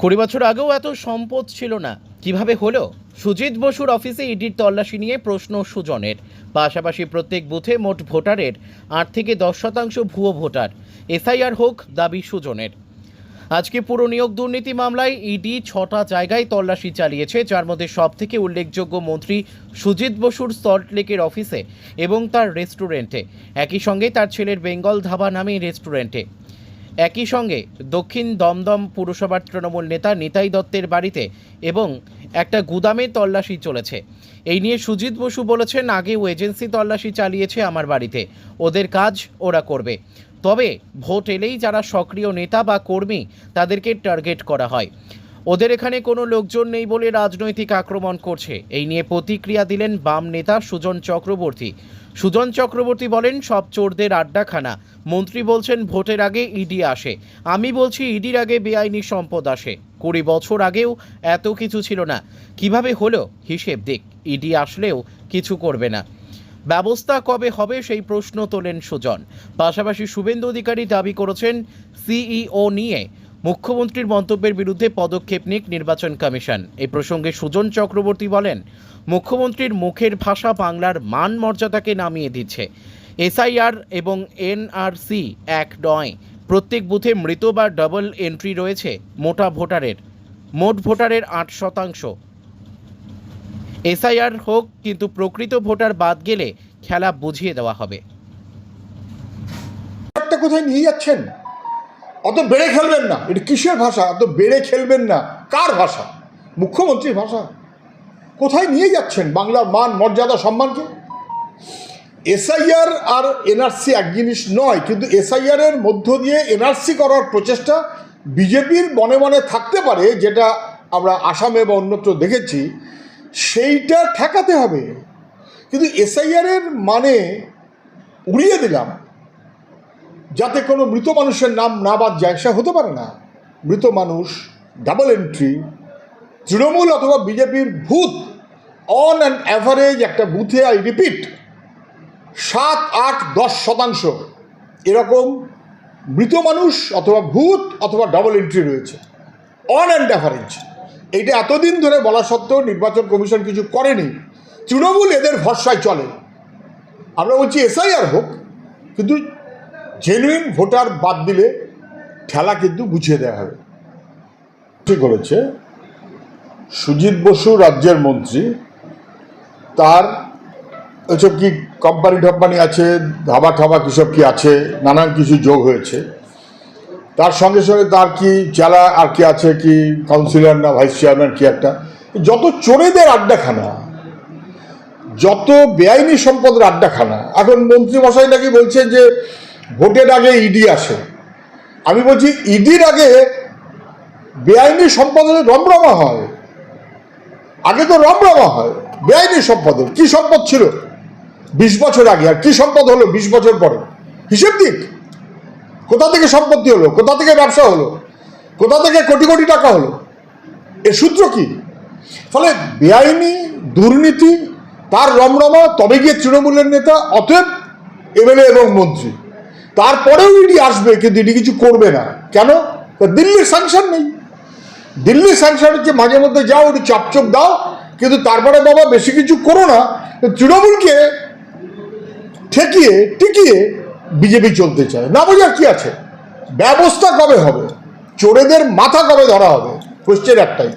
কুড়ি বছর আগেও এত সম্পদ ছিল না। কীভাবে হলো? সুজিত বসুর অফিসে ইডির তল্লাশি নিয়ে প্রশ্ন সুজনের। পাশাপাশি প্রত্যেক বুথে মোট ভোটারের আট থেকে দশ শতাংশ ভুয়ো ভোটার। এসআইআর হোক, দাবি সুজনের। আজকে পুরো নিয়োগ দুর্নীতি মামলায় ইডি ছটা জায়গায় তল্লাশি চালিয়েছে, যার মধ্যে সব থেকে উল্লেখযোগ্য মন্ত্রী সুজিত বসুর সল্টলেকের অফিসে এবং তার রেস্টুরেন্টে। একই সঙ্গে তার ছেলের বেঙ্গল ধাবা নামে রেস্টুরেন্টে। একই সঙ্গে দক্ষিণ দমদম পুরসভার তৃণমূল নেতা নিতাই দত্তের বাড়িতে এবং একটা গুদামে তল্লাশি চলেছে। এই নিয়ে সুজিত বসু বলেছেন, আগেও এজেন্সি তল্লাশি চালিয়েছে আমার বাড়িতে। ওদের কাজ ওরা করবে। তবে ভোট এলেই যারা সক্রিয় নেতা বা কর্মী, তাদেরকে টার্গেট করা হয়। ওদের এখানে কোনো লোকজন নেই বলে রাজনৈতিক আক্রমণ করছে। এই নিয়ে প্রতিক্রিয়া দিলেন বাম নেতা সুজন চক্রবর্তী। সুজন চক্রবর্তী বলেন, সব চোরদের আড্ডাখানা। মন্ত্রী বলছেন ভোটের আগে ইডি আসে। আমি বলছি ইডির আগে বেআইনি সম্পদ আসে। কুড়ি বছর আগেও এত কিছু ছিল না। কীভাবে হলো? হিসেব দিক। ইডি আসলেও কিছু করবে না। ব্যবস্থা কবে হবে সেই প্রশ্ন তোলেন সুজন। পাশাপাশি শুভেন্দু অধিকারী দাবি করেছেন সিইও নিয়ে মুখ্যমন্ত্রীর মন্তব্যের বিরুদ্ধে পদক্ষেপ নিক নির্বাচন কমিশন। এই প্রসঙ্গে সুজন চক্রবর্তী বলেন, মুখ্যমন্ত্রীর মুখের ভাষা বাংলার মান মর্যাদাকে নামিয়ে দিচ্ছে। এসআইআর এবং এনআরসি এক নয়। প্রত্যেক বুথে মৃত বা ডাবল এন্ট্রি রয়েছে মোটা ভোটারের। মোট ভোটারের আট শতাংশ। এসআইআর হোক, কিন্তু প্রকৃত ভোটার বাদ গেলে খেলা বুঝিয়ে দেওয়া হবে। কোথায় নিয়ে যাচ্ছেন? অত বেড়ে খেলবেন না। এটা কিসের ভাষা? অত বেড়ে খেলবেন না। কার ভাষা? মুখ্যমন্ত্রীর ভাষা। কোথায় নিয়ে যাচ্ছেন? বাংলার মান, মর্যাদা, সম্মানকে? এসআইআর আর এনআরসি এক জিনিস নয়, কিন্তু এসআইআর এর মধ্য দিয়ে এনআরসি করার প্রচেষ্টা বিজেপির মনে মনে থাকতে পারে, যেটা আমরা আসামে বা অন্যত্র দেখেছি, সেইটা ঠেকাতে হবে। কিন্তু এসআইআর এর মানে উড়িয়ে দিলাম, যাতে কোনো মৃত মানুষের নাম না বাদ সে হতে পারে না। মৃত মানুষ ডাবল এন্ট্রি তৃণমূল অথবা বিজেপির ভূত অন অ্যান্ড অ্যাভারেজ একটা বুথে আই রিপিট সাত, আট, দশ শতাংশ। এরকম মৃত মানুষ অথবা ভূত অথবা ডাবল এন্ট্রি রয়েছে। অন অ্যান্ড অ্যাভারেজ এইটা এতদিন ধরে বলা সত্ত্বেও নির্বাচন কমিশন কিছু করেনি। তৃণমূল এদের ভরসায় চলে। আমরা বলছি এসআইআর হোক, কিন্তু জেনুইন ভোটার বাদ দিলে ঠেলা কিন্তু বুঝিয়ে দেওয়া হবে। ঠিক বলেছে। সুজিত বসু, রাজ্যের মন্ত্রী, তার ওইসব কি, কোম্পানি টম্পানি আছে, ধাবা ঠাবা কিসব কি আছে, নানান কিছু যোগ হয়েছে। তার সঙ্গে সঙ্গে তার কি জেলা আর কি আছে, কি কাউন্সিলর না ভাইস চেয়ারম্যান কি একটা? যত চোরেদের আড্ডাখানা, যত বেআইনি সম্পদের আড্ডাখানা, এখন মন্ত্রী মশাই নাকি বলছে যে, ভোটের আগে ইডি আসে। আমি বলছি, ইডির আগে বেআইনি সম্পদের রমরমা হয়। আগে তো রমরমা হয়, বেআইনি সম্পদের কি সম্পদ ছিল? বিশ বছর আগে, আর কি সম্পদ হলো বিশ বছর পরে? হিসেব দিক। কোথা থেকে সম্পত্তি হলো? কোথা থেকে ব্যবসা হলো? কোথা থেকে কোটি কোটি টাকা হলো? এর সূত্র কি? ফলে বেআইনি, দুর্নীতি, তার রমরমা, তবে গিয়ে তৃণমূলের নেতা, অতএব এমএলএ এবং মন্ত্রী। তারপরেও ইডি আসবে, কিন্তু ইডি কিছু করবে না। কেন? দিল্লির স্যাংশন নেই। দিল্লির স্যাংশন হচ্ছে মাঝে মধ্যে যাও, একটু চাপচোপ দাও, কিন্তু তারপরে বাবা বেশি কিছু করো না। তৃণমূলকে ঠেকিয়ে, টিকিয়ে বিজেপি চলতে চায়। না বোঝার কি আছে? ব্যবস্থা কবে হবে? চোরেদের মাথা কবে ধরা হবে? কোশ্চেন একটাই।